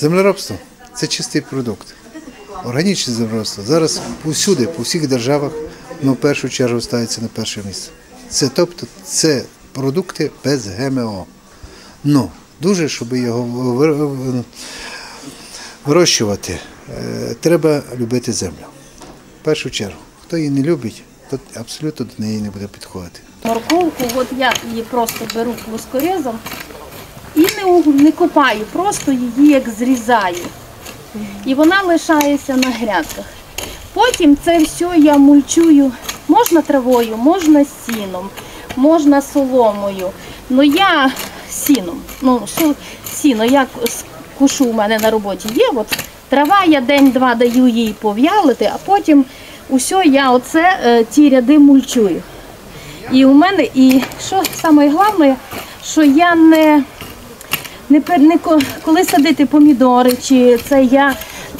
Землеробство це чистий продукт. Органічне землеробство зараз усюди, по всіх державах, ну, в першу чергу ставиться на перше місце. Це тобто це продукти без ГМО. Ну, дуже, щоб його вирощувати, е, треба любити землю. В першу чергу. Хто її не любить, то абсолютно до неї не буде підходити. Морковку, от я її просто беру плоскорезом і не, не копаю, просто її як зрізаю. І вона лишається на грядках. Потім це все я мульчую, можна травою, можна сіном, можна соломою. Ну я сіном. Ну, сіно, я кушу у мене на роботі є. От трава, я день-два даю їй пов'ялити, а потім усе я оце е, ті ряди мульчую. І у мене, і що саме що я не, не, не коли садити помідори, чи це я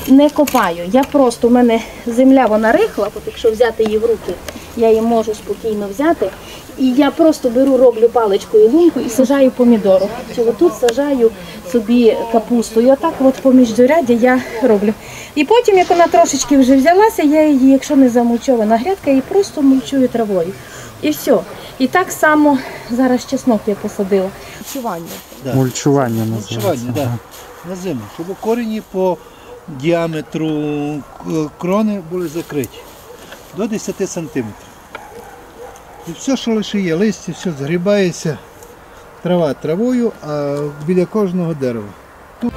не копаю. Я просто у мене земля вона рихла, от якщо взяти її в руки, я її можу спокійно взяти. І я просто беру, роблю паличкою лунку і сажаю помідору. Чи отут сажаю собі капусту. І отак от поміж дорядя я роблю. І потім, як вона трошечки вже взялася, я її, якщо не замульчована грядка, її просто мульчую травою. І все. І так само зараз чеснок я посадила. Чування. Мульчування називається. Мульчування, да. на зиму, щоб корені по діаметру крони були закриті до 10 сантиметрів. І все, що лише є, листя, все згрібається, трава травою, а біля кожного дерева. Тут